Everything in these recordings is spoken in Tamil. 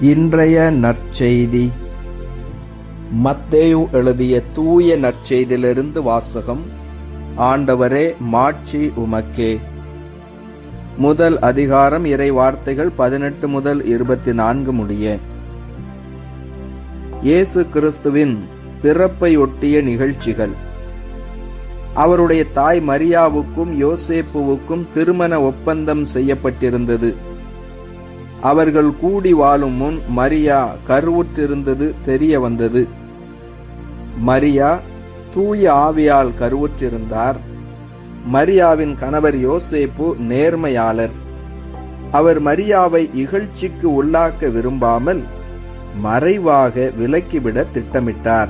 இன்றைய நற்செய்தி. மத்தேயு எழுதிய தூய நற்செய்தியிலிருந்து வாசகம் ஆண்டவரே மாட்சி உமக்கே. முதல் அதிகாரம் இறை வார்த்தைகள் பதினெட்டு முதல் இருபத்தி நான்கு முடிய. இயேசு கிறிஸ்துவின் பிறப்பை ஒட்டிய நிகழ்ச்சிகள். அவருடைய தாய் மரியாவுக்கும் யோசேப்புவுக்கும் திருமண ஒப்பந்தம் செய்யப்பட்டிருந்தது. அவர்கள் கூடி வாழும் முன் மரியா கருவுற்றிருந்தது தெரிய வந்தது. மரியா தூய ஆவியால் கருவுற்றிருந்தார். மரியாவின் கணவர் யோசேப்பு நேர்மையாளர். அவர் மரியாவை இகழ்ச்சிக்கு உள்ளாக்க விரும்பாமல் மறைவாக விலக்கிவிட திட்டமிட்டார்.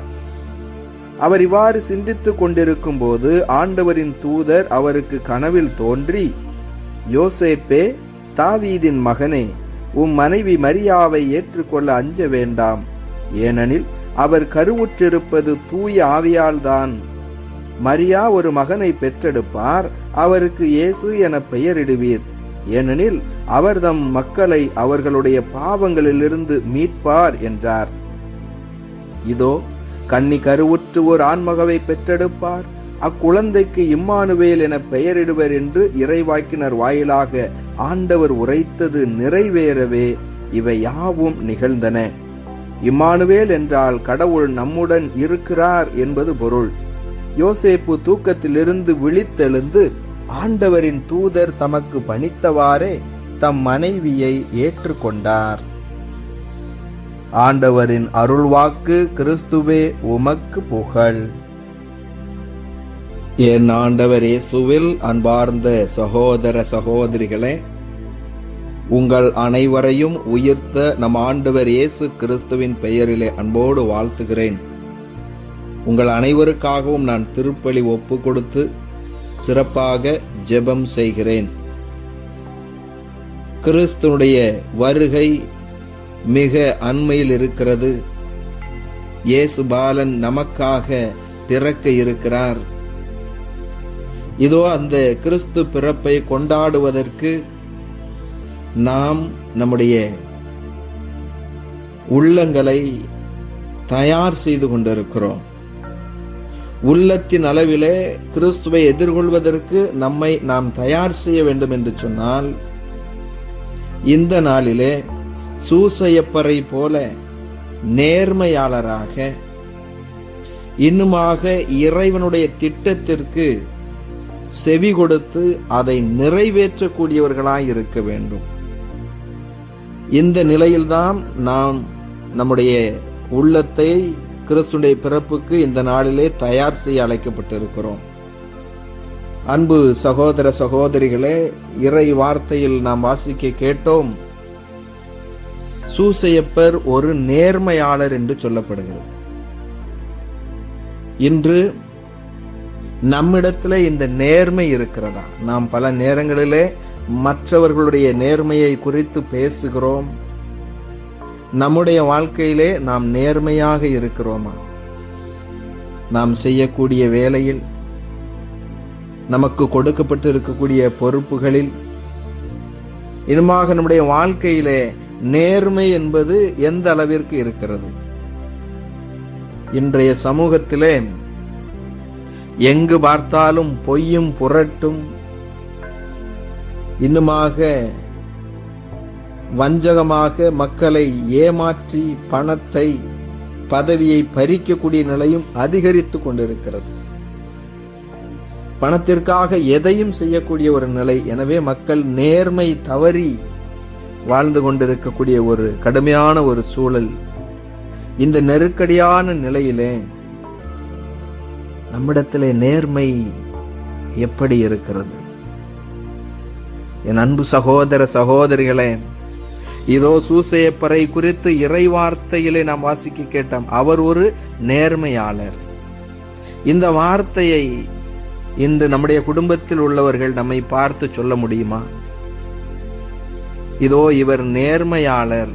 அவர் இவ்வாறு சிந்தித்துக் கொண்டிருக்கும் போது ஆண்டவரின் தூதர் அவருக்கு கனவில் தோன்றி யோசேப்பே தாவீதின் மகனே உம் மனைவி மரியாவை ஏற்றுக்கொள்ள அஞ்ச வேண்டாம். ஏனெனில் அவர் கருவுற்றிருப்பது தூய ஆவியால்தான். மரியா ஒரு மகனை பெற்றெடுப்பார் அவருக்கு இயேசு என பெயரிடுவீர். ஏனெனில் அவர் தம் மக்களை அவர்களுடைய பாவங்களிலிருந்து மீட்பார் என்றார். இதோ கன்னி கருவுற்று ஒரு ஆண்மகவை பெற்றெடுப்பார். அக்குழந்தைக்கு இம்மானுவேல் என பெயரிடுவர் என்று இறைவாக்கினர் வாயிலாக ஆண்டவர் உரைத்தது நிறைவேறவே இவை யாவும் நிகழ்ந்தன. இம்மானுவேல் என்றால் கடவுள் நம்முடன் இருக்கிறார் என்பது பொருள். யோசேப்பு தூக்கத்திலிருந்து விழித்தெழுந்து ஆண்டவரின் தூதர் தமக்கு பணித்தவாறே தம் மனைவியை ஏற்றுக்கொண்டார். ஆண்டவரின் அருள்வாக்கு கிறிஸ்துவே உமக்கு புகழ். என் ஆண்டவர் இயேசுவில் அன்பார்ந்த சகோதர சகோதரிகளே உங்கள் அனைவரையும் உயிர்த்த நம் ஆண்டவர் இயேசு கிறிஸ்துவின் பெயரிலே அன்போடு வாழ்த்துகிறேன். உங்கள் அனைவருக்காகவும் நான் திருப்பலி ஒப்பு கொடுத்து சிறப்பாக ஜெபம் செய்கிறேன். கிறிஸ்துனுடைய வருகை மிக அண்மையில் இருக்கிறது. இயேசு பாலன் நமக்காக பிறக்க இருக்கிறார். இதோ அந்த கிறிஸ்து பிறப்பை கொண்டாடுவதற்கு நாம் நம்முடைய உள்ளங்களை தயார் செய்து கொண்டிருக்கிறோம். உள்ளத்தின் அளவிலே கிறிஸ்துவை எதிர்கொள்வதற்கு நம்மை நாம் தயார் செய்ய வேண்டும் என்று சொன்னால் இந்த நாளிலே சூசையப்பரை போல நேர்மையாளராக இன்னுமாக இறைவனுடைய திட்டத்திற்கு செவி கொடுத்து அதை நிறைவேற்றக்கூடியவர்களாய் இருக்க வேண்டும். இந்த நிலையில்தான் நாம் நம்முடைய உள்ளத்தை கிறிஸ்துடைய பிறப்புக்கு இந்த நாளிலே தயார் செய்ய அழைக்கப்பட்டிருக்கிறோம். அன்பு சகோதர சகோதரிகளே இறை வார்த்தையில் நாம் வாசிக்க கேட்டோம். சூசையப்பர் ஒரு நேர்மையாளர் என்று சொல்லப்படுகிறது. இன்று நம்மிடத்துல இந்த நேர்மை இருக்கிறதா? நாம் பல நேரங்களிலே மற்றவர்களுடைய நேர்மையை குறித்து பேசுகிறோம். நம்முடைய வாழ்க்கையிலே நாம் நேர்மையாக இருக்கிறோமா? நாம் செய்யக்கூடிய வேலையில் நமக்கு கொடுக்கப்பட்டு இருக்கக்கூடிய பொறுப்புகளில் இனிமாக நம்முடைய வாழ்க்கையிலே நேர்மை என்பது எந்த அளவிற்கு இருக்கிறது? இன்றைய சமூகத்திலே எங்கு பார்த்தாலும் பொய்யும் புரட்டும். இன்னுமாக வஞ்சகமாக மக்களை ஏமாற்றி பணத்தை பதவியை பறிக்கக்கூடிய நிலையும் அதிகரித்து கொண்டிருக்கிறது. பணத்திற்காக எதையும் செய்யக்கூடிய ஒரு நிலை. எனவே மக்கள் நேர்மை தவறி வாழ்ந்து கொண்டிருக்கக்கூடிய ஒரு கடுமையான ஒரு சூழல். இந்த நெருக்கடியான நிலையிலே நம்மிடத்திலே நேர்மை எப்படி இருக்கிறது? என் அன்பு சகோதர சகோதரிகளே இதோ சூசையப்பரை குறித்து இறை வார்த்தையிலே நாம் வாசிக்க கேட்டோம். அவர் ஒரு நேர்மையாளர். இந்த வார்த்தையை இன்று நம்முடைய குடும்பத்தில் உள்ளவர்கள் நம்மை பார்த்து சொல்ல முடியுமா? இதோ இவர் நேர்மையாளர்.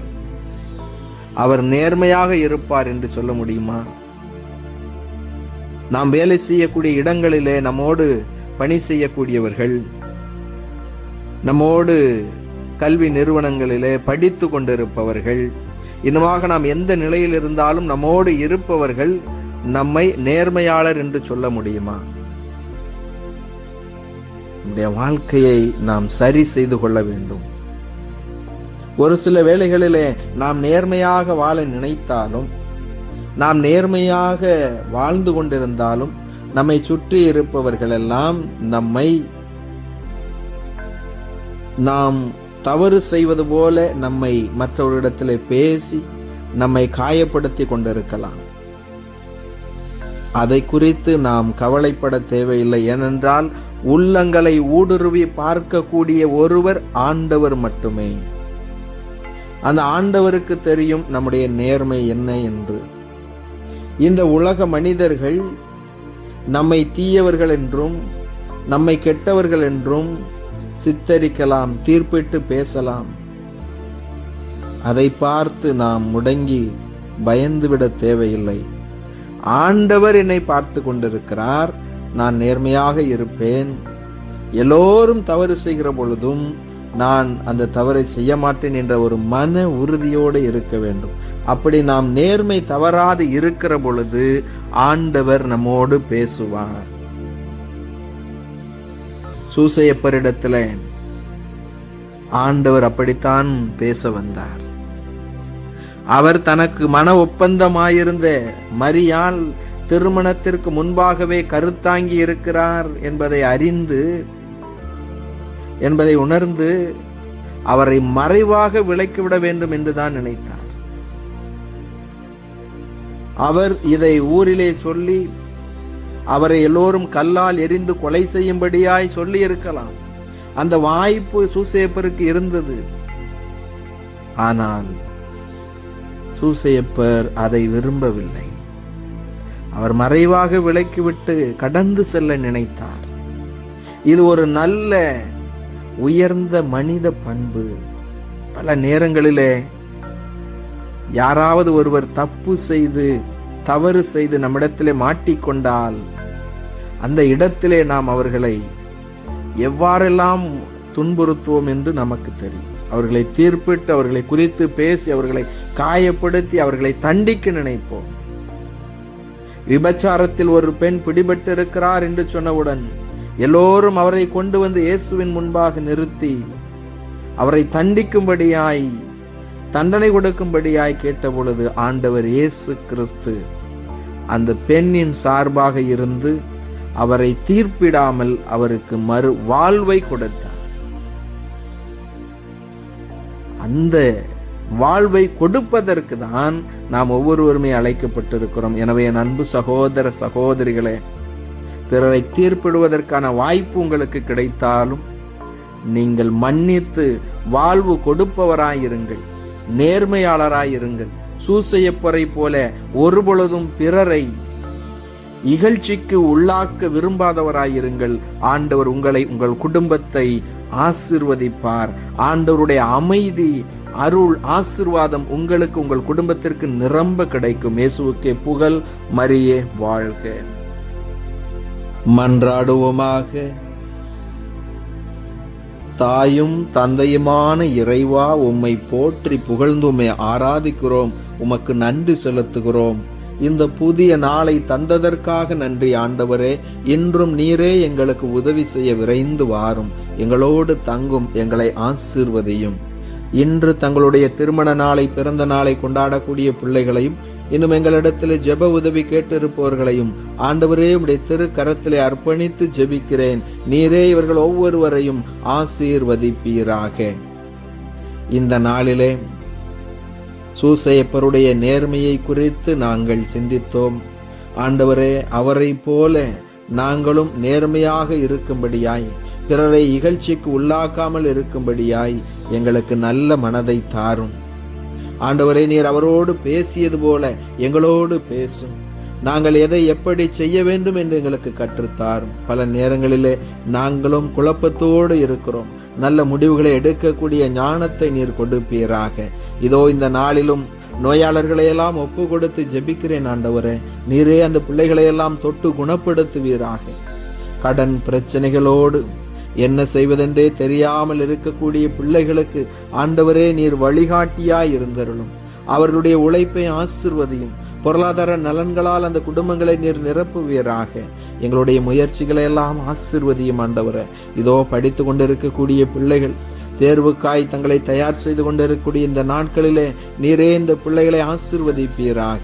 அவர் நேர்மையாக இருப்பார் என்று சொல்ல முடியுமா? நாம் வேலை செய்யக்கூடிய இடங்களிலே நம்மோடு பணி செய்யக்கூடியவர்கள் நம்மோடு கல்வி நிறுவனங்களிலே படித்து கொண்டிருப்பவர்கள் இன்னுமாக நாம் எந்த நிலையில் இருந்தாலும் நம்மோடு இருப்பவர்கள் நம்மை நேர்மையாளர் என்று சொல்ல முடியுமா? நம்முடைய வாழ்க்கையை நாம் சரி செய்து கொள்ள வேண்டும். ஒரு சில வேளைகளிலே நாம் நேர்மையாக வாழ நினைத்தாலும் நாம் நேர்மையாக வாழ்ந்து கொண்டிருந்தாலும் நம்மை சுற்றி இருப்பவர்களெல்லாம் நம்மை நாம் தவறு செய்வது போல நம்மை மற்றவரிடத்தில் பேசி நம்மை காயப்படுத்தி கொண்டிருக்கலாம். அதை குறித்து நாம் கவலைப்பட தேவையில்லை. ஏனென்றால் உள்ளங்களை ஊடுருவி பார்க்கக்கூடிய ஒருவர் ஆண்டவர் மட்டுமே. அந்த ஆண்டவருக்கு தெரியும் நம்முடைய நேர்மை என்ன என்று. இந்த உலக மனிதர்கள் நம்மை தீயவர்கள் என்றும் நம்மை கெட்டவர்கள் என்றும் சித்தரிக்கலாம் தீர்ப்பிட்டு பேசலாம். அதை பார்த்து நாம் முடங்கி பயந்துவிட தேவையில்லை. ஆண்டவர் என்னை பார்த்து கொண்டிருக்கிறார் நான் நேர்மையாக இருப்பேன். எல்லோரும் தவறு செய்கிற பொழுதும் நான் அந்த தவறை செய்ய மாட்டேன் என்ற ஒரு மன உறுதியோடு இருக்க வேண்டும். அப்படி நாம் நேர்மை தவறாது இருக்கிற பொழுது ஆண்டவர் நம்மோடு பேசுவார். சூசையப்பரிடத்துல ஆண்டவர் அப்படித்தான் பேச வந்தார். அவர் தனக்கு மன ஒப்பந்தமாயிருந்த மரியால் திருமணத்திற்கு முன்பாகவே கருத்தாங்கி இருக்கிறார் என்பதை அறிந்து என்பதை உணர்ந்து அவரை மறைவாக விலக்கிவிட வேண்டும் என்றுதான் நினைத்தார். அவர் இதை ஊரிலே சொல்லி அவரை எல்லோரும் கல்லால் எரிந்து கொலை செய்யும்படியாய் சொல்லி இருக்கலாம் அந்த வாய்ப்பு சூசேப்பருக்கு இருந்தது. ஆனால் சூசேப்பர் அதை விரும்பவில்லை. அவர் மறைவாக விலக்கிவிட்டு கடந்து செல்ல நினைத்தார். இது ஒரு நல்ல உயர்ந்த மனித பண்பு. பல நேரங்களிலே யாராவது ஒருவர் தப்பு செய்து தவறு செய்து நம்மிடத்திலே மாட்டிக்கொண்டால் அந்த இடத்திலே நாம் அவர்களை எவ்வாறெல்லாம் துன்புறுத்துவோம் என்று நமக்கு தெரியும். அவர்களை தீர்ப்பிட்டு அவர்களை குறித்து பேசி அவர்களை காயப்படுத்தி அவர்களை தண்டிக்க நினைப்போம். விபச்சாரத்தில் ஒரு பெண் பிடிபட்டு இருக்கிறார் என்று சொன்னவுடன் எல்லோரும் அவரை கொண்டு வந்து இயேசுவின் முன்பாக நிறுத்தி அவரை தண்டிக்கும்படியாய் தண்டனை கொடுக்கும்படியாய் கேட்டபொழுது ஆண்டவர் இயேசு கிறிஸ்து அந்த பெண்ணின் சார்பாக இருந்து அவரை தீர்ப்பிடாமல் அவருக்கு மறு வாழ்வை கொடுத்தார். அந்த வாழ்வை கொடுப்பதற்கு தான் நாம் ஒவ்வொருவருமே அழைக்கப்பட்டிருக்கிறோம். எனவே என் அன்பு சகோதர சகோதரிகளே பிறரை தீர்ப்பிடுவதற்கான வாய்ப்பு உங்களுக்கு கிடைத்தாலும் நீங்கள் மன்னித்து வாழ்வு கொடுப்பவராயிருங்கள். நேர்மையாளராயிருங்கள் சூசையப்பரை போல ஒருபொழுதும் பிறரை இகழ்ச்சிக்கு உள்ளாக்க விரும்பாதவராயிருங்கள் ஆண்டவர் உங்களை உங்கள் குடும்பத்தை ஆசிர்வதிப்பார். ஆண்டவருடைய அமைதி அருள் ஆசிர்வாதம் உங்களுக்கு உங்கள் குடும்பத்திற்கு நிரம்ப கிடைக்கும். இயேசுவுக்கே புகழ் மரியே வாழ்க. மன்றாடுவோமாக. தாயும் தந்தையுமான இறைவா உம்மை போற்றி புகழ்ந்து உம்மை ஆராதிக்கிறோம். உமக்கு நன்றி செலுத்துகிறோம். இந்த புதிய நாளை தந்ததற்காக நன்றி ஆண்டவரே. இன்றும் நீரே எங்களுக்கு உதவி செய்ய விரைந்து வாரும். எங்களோடு தங்கும் எங்களை ஆசீர்வதியும். இன்று தங்களுடைய திருமண நாளை பிறந்த நாளை கொண்டாடக்கூடிய பிள்ளைகளையும் இன்னும் எங்களிடத்தில் ஜெப உதவி கேட்டிருப்பவர்களையும் ஆண்டவரே உடைய திரு கரத்திலே அர்ப்பணித்து ஜெபிக்கிறேன். நீரே இவர்கள் ஒவ்வொருவரையும் ஆசீர்வதிப்பீராக. இந்த நாளிலே சூசையப்பருடைய நேர்மையை குறித்து நாங்கள் சிந்தித்தோம். ஆண்டவரே அவரை போல நாங்களும் நேர்மையாக இருக்கும்படியாய் பிறரை இகழ்ச்சிக்கு உள்ளாக்காமல் இருக்கும்படியாய் எங்களுக்கு நல்ல மனதை தாரும். ஆண்டவரே நீர் அவரோடு பேசியது போல எங்களோடு பேசும். நாங்கள் எதை எப்படி செய்ய வேண்டும் என்று எங்களுக்கு கற்றுத்தாரும். பல நேரங்களிலே நாங்களும் குழப்பத்தோடு இருக்கிறோம். நல்ல முடிவுகளை எடுக்கக்கூடிய ஞானத்தை நீர் கொடுப்பீராக. இதோ இந்த நாளிலும் நோயாளர்களை எல்லாம் ஒப்பு கொடுத்து ஜெபிக்கிறேன் ஆண்டவரே. நீரே அந்த பிள்ளைகளை எல்லாம் தொட்டு குணப்படுத்துவீராக. கடன் பிரச்சனைகளோடு என்ன செய்வதென்றே தெரியாமல் இருக்கக்கூடிய பிள்ளைகளுக்கு ஆண்டவரே நீர் வழிகாட்டியாய் இருந்தருளும். அவர்களுடைய உழைப்பை ஆசிர்வதியும். பொருளாதார நலன்களால் அந்த குடும்பங்களை நீர் நிரப்புவீராக. எங்களுடைய முயற்சிகளை எல்லாம் ஆசிர்வதியும் ஆண்டவரே. இதோ படித்து கொண்டிருக்கக்கூடிய பிள்ளைகள் தேர்வுக்காய் தங்களை தயார் செய்து கொண்டிருக்கக்கூடிய இந்த நாட்களிலே நீரே இந்த பிள்ளைகளை ஆசிர்வதிப்பீராக.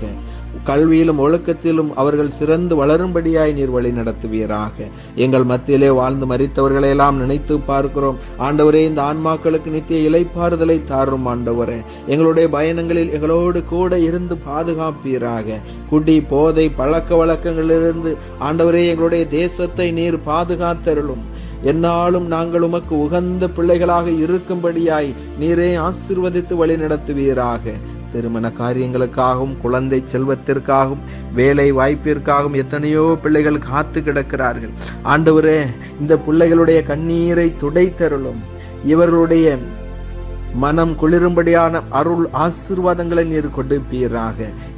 கல்வியிலும் ஒழுக்கத்திலும் அவர்கள் சிறந்து வளரும்படியாய் நீர் வழி நடத்துவீராக. எங்கள் மத்தியிலே வாழ்ந்து மறித்தவர்களை எல்லாம் நினைத்து பார்க்கிறோம். ஆண்டவரே இந்த ஆன்மாக்களுக்கு நித்திய இலைப்பாறுதலை தாரும் ஆண்டவரே. எங்களுடைய பயணங்களில் எங்களோடு கூட இருந்து பாதுகாப்பீராக. குடி போதை பழக்க வழக்கங்களிலிருந்து ஆண்டவரே எங்களுடைய தேசத்தை நீர் பாதுகாத்தருளும். என்னாலும் நாங்கள் உமக்கு உகந்த பிள்ளைகளாக இருக்கும்படியாய் நீரே ஆசிர்வதித்து வழி நடத்துவீராக திருமண காரியங்களுக்காகவும் குழந்தை செல்வத்திற்காகவும் வேலை வாய்ப்பிற்காகவும் எத்தனையோ பிள்ளைகள் காத்து கிடக்கிறார்கள். ஆண்டவரே இந்த பிள்ளைகளுடைய கண்ணீரை துடைத்தருளும். இவர்களுடைய மனம் குளிரும்படியான அருள் ஆசீர்வாதங்களை நீர் கொடுப்பீராக.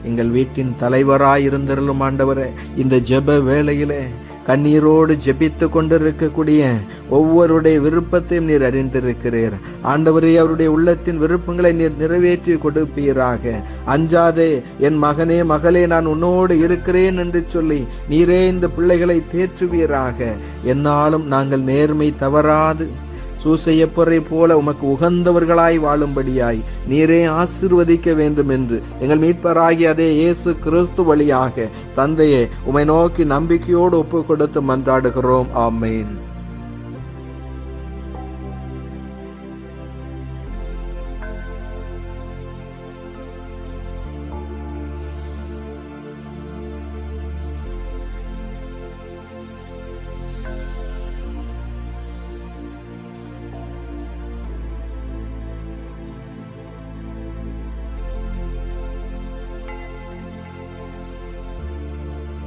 எங்கள் வீட்டின் தலைவராயிருந்தருளும் ஆண்டவரே இந்த ஜெப வேளையிலே கண்ணீரோடு ஜெபித்து கொண்டிருக்கக்கூடிய ஒவ்வொருடைய விருப்பத்தையும் நீர் அறிந்திருக்கிறீர். ஆண்டவரே அவருடைய உள்ளத்தின் விருப்பங்களை நீர் நிறைவேற்றி கொடுப்பீராக. அஞ்சாதே என் மகனே மகளே நான் உன்னோடு இருக்கிறேன் என்று சொல்லி நீரே இந்த பிள்ளைகளை தேற்றுவீராக. என்னாலும் நாங்கள் நேர்மை தவறாது. சூசையப்பரை போல உமக்கு உகந்தவர்களாய் வாழும்படியாய் நீரே ஆசிர்வதிக்க வேண்டும் என்று எங்கள் மீட்பராகி அதே இயேசு கிறிஸ்து வழியாக தந்தையே உமை நோக்கி நம்பிக்கையோடு ஒப்பு கொடுத்து மன்றாடுகிறோம். ஆமேன்.